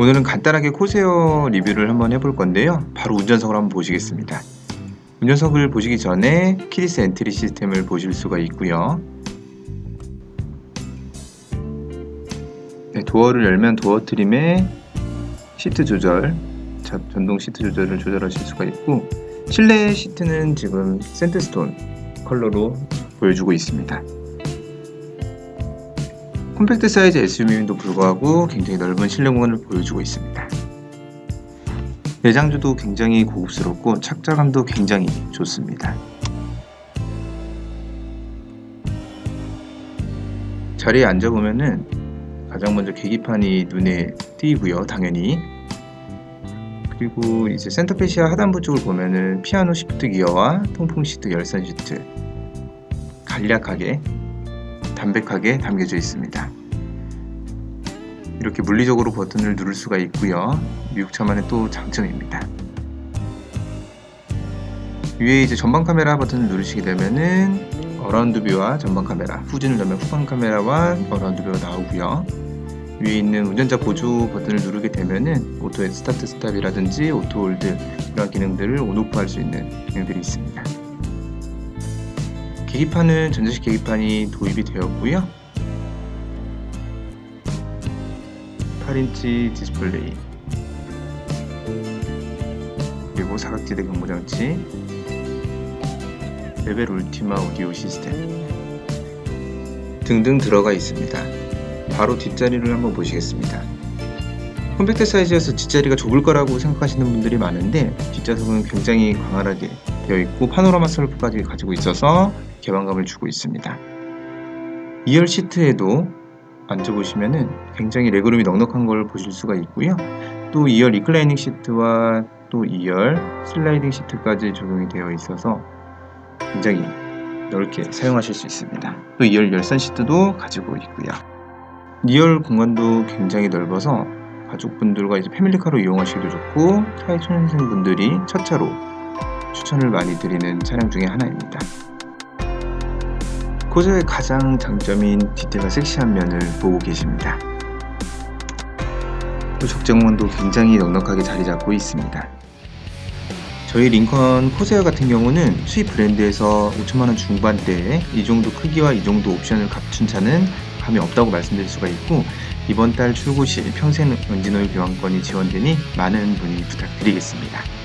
오늘은 간단하게 코세어 리뷰를 한번 해볼 건데요. 바로 운전석을 한번 보시겠습니다. 운전석을 보시기 전에 키리스 엔트리 시스템을 보실 수가 있고요. 네, 도어를 열면 도어 트림에 시트 조절, 자- 전동 시트 조절을 조절하실 수가 있고 실내 시트는 지금 샌드스톤 컬러로 보여주고 있습니다. 컴팩트 사이즈 SUV임에도 불구하고 굉장히 넓은 실내 공간을 보여주고 있습니다. 내장주도 굉장히 고급스럽고 착자감도 굉장히 좋습니다. 자리에 앉아보면은 가장 먼저 계기판이 눈에 띄고요, 당연히. 그리고 이제 센터페시아 하단부 쪽을 보면은 피아노 시프트 기어와 통풍 시트 열선 시트 간략하게 담백하게 담겨져 있습니다. 이렇게 물리적으로 버튼을 누를 수가 있고요. 미국차만의 또 장점입니다. 위에 이제 전방 카메라 버튼을 누르시게 되면은 어라운드 뷰와 전방 카메라, 후진을 넣으면 후방 카메라와 어라운드 뷰가 나오고요. 위에 있는 운전자 보조 버튼을 누르게 되면은 오토 스타트 스탑이라든지 오토 홀드 이런 기능들을 온오프 할 수 있는 기능들이 있습니다. 계기판은 전자식 계기판이 도입이 되었고요. 8인치 디스플레이 그리고 사각지대 경보장치 레벨 울티마 오디오 시스템 등등 들어가 있습니다. 바로 뒷자리를 한번 보시겠습니다. 컴팩트 사이즈여서 뒷자리가 좁을 거라고 생각하시는 분들이 많은데 뒷좌석은 굉장히 광활하게 되어 있고 파노라마 슬로프까지 가지고 있어서 개방감을 주고 있습니다. 2열 시트에도 앉아보시면은 굉장히 레그룸이 넉넉한 걸 보실 수가 있고요. 또 2열 리클라이닝 시트와 또 2열 슬라이딩 시트까지 적용이 되어 있어서 굉장히 넓게 사용하실 수 있습니다. 또 2열 열선 시트도 가지고 있고요. 2열 공간도 굉장히 넓어서 가족분들과 이제 패밀리카로 이용하시기도 좋고 사회초년생분들이 첫 차로 추천을 많이 드리는 차량 중에 하나입니다. 코저의 가장 장점인 디테일과 섹시한 면을 보고 계십니다. 또 적재공간도 굉장히 넉넉하게 자리 잡고 있습니다. 저희 링컨 코세어 같은 경우는 수입 브랜드에서 5천만원 중반대에 이 정도 크기와 이 정도 옵션을 갖춘 차는 감이 없다고 말씀드릴 수가 있고 이번 달 출고 시 평생 엔진오일 교환권이 지원되니 많은 문의 부탁드리겠습니다.